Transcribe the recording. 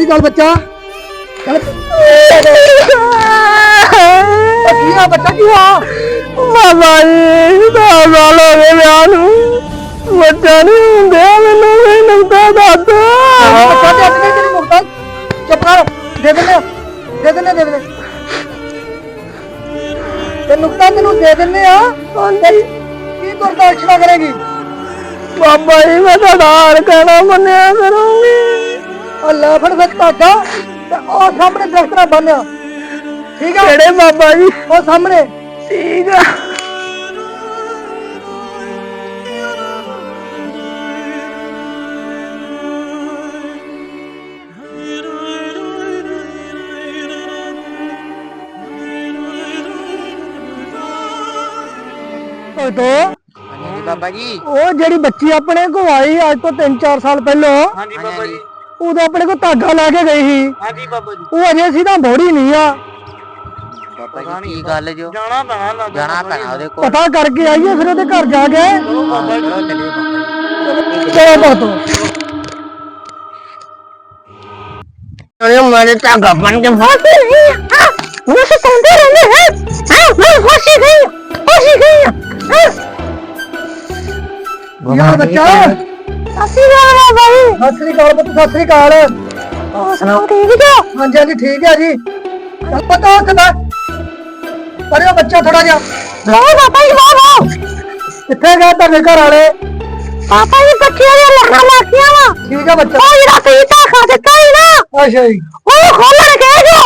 ਸ਼੍ਰੀ ਅਕਾਲ ਬੱਚਾ। ਚੱਲ। ਉਹ ਕੀ ਆ ਬੱਚਾ ਕੀ ਆ ਬਾਬਾ ਜੀ ਦਾ ਸਾਲ ਹੋ ਗਏ ਵਿਆਹ ਨੂੰ। ਬੱਚਾ ਨਹੀਂ ਹੁੰਦੇ ਮੈਨੂੰ ਵੀ ਨੁਕਤਾ ਦੱਸ। ਬੱਚਾ ਤੇ ਅੱਜ ਤੇਰੀ ਮੁਕਤਾ ਚੁੱਪ ਕਰ ਦੇ ਦਿੰਦੇ ਆ, ਦੇ ਦਿੰਦੇ ਦੇ ਦਿੰਦੇ ਤੇ ਨੁਕਤਾ ਤੈਨੂੰ ਦੇ ਦਿੰਦੇ ਆ ਤੇ ਕੀ ਤੁਰਦਾ ਅਕਸ਼ਰਾ ਕਰੇਗੀ? ਬਾਬਾ ਜੀ ਮੈਂ ਤੁਹਾਡਾ ਹਾਰ ਕਹਿਣਾ ਮੰਨਿਆ ਕਰੂੰਗੀ। ਉਹ ਲੈ ਫੜ ਫਿਰ ਧਾਗਾ ਤੇ ਉਹ ਸਾਹਮਣੇ ਦਰਖਤ ਨਾਲ ਬੰਨਿਆ ਠੀਕ ਆ? ਕਿਹੜੇ ਬਾਬਾ ਜੀ? ਉਹ ਸਾਹਮਣੇ। ਠੀਕ ਆ। ਉਹ ਤੋਂ ਹਾਂਜੀ ਬਾਬਾ ਜੀ। ਉਹ ਜਿਹੜੀ ਬੱਚੀ ਆਪਣੇ ਕੋਲ ਆਈ ਅੱਜ ਤੋਂ 3-4 ਸਾਲ ਪਹਿਲਾਂ। ਹਾਂਜੀ ਬਾਬਾ ਜੀ। ਉਦੋਂ ਆਪਣੇ ਕੋਲ ਧਾਗਾ ਲੈ ਕੇ ਗਈ ਸੀ। ਹਾਂਜੀ ਬਾਬਾ ਜੀ। ਉਹ ਅਜੇ ਸਿੱਧਾ ਬੋੜੀ ਨਹੀਂ ਆ। ਬਾਬਾ ਜੀ ਕੀ ਗੱਲ ਜੋ ਜਾਣਾ ਪੈਣਾ ਜਾਣਾ ਪੈਣਾ ਉਹਦੇ ਕੋਲ। ਪਤਾ ਕਰਕੇ ਆਈਏ ਫਿਰ ਉਹਦੇ ਘਰ ਜਾ ਕੇ। ਬਾਬਾ ਚਲੋ ਬਾਬਾ ਜੀ। ਚਲੋ ਬਾਤੋ ਅਰੇ ਮੇਰੇ ਧਾਗਾ ਬਣ ਕੇ ਫਸ ਗਈ ਮੈਨੂੰ ਸੌਂਦੇ ਰਹਿੰਦੇ ਹੈ। ਹਾਂ ਮੈਂ ਖੁਸ਼ੀ ਗਈ ਖੁਸ਼ੀ ਗਈ। ਯਾਰ ਬੱਚਾ। ਅਸੀਂ ਜਾਣਾ ਬਾਈ। ਸਤਿ ਸ੍ਰੀ ਅਕਾਲ ਪੁੱਤ ਸਤਿ ਸ੍ਰੀ ਅਕਾਲ। ਸੁਣਾਓ ਠੀਕ ਜੋ? ਹਾਂਜੀ ਹਾਂਜੀ ਠੀਕ ਹੈ ਜੀ। ਚੱਲ ਪਤਾ ਬੈ ਪਰਿਓ ਬੱਚਾ ਥੋੜਾ ਜਿਹਾ। ਲੋ ਬਾਬਾ ਜੀ ਲੋ ਲੋ ਕਿੱਥੇ ਗਏ ਤੁਹਾਡੇ ਘਰ ਵਾਲੇ? ਪਾਪਾ ਜੀ ਬੱਚਿਆਂ ਦੀਆਂ ਲੱਖਾਂ ਲਾਖੀਆਂ ਵਾ। ਠੀਕ ਹੈ ਬੱਚਾ। ਉਹ ਜਿਹੜਾ ਤੁਸੀਂ ਧਾਗਾ ਦਿੱਤਾ ਸੀ ਨਾ ਅੱਛਾ ਜੀ। ਉਹ ਖੋਲਣ ਗਏ ਜੋ।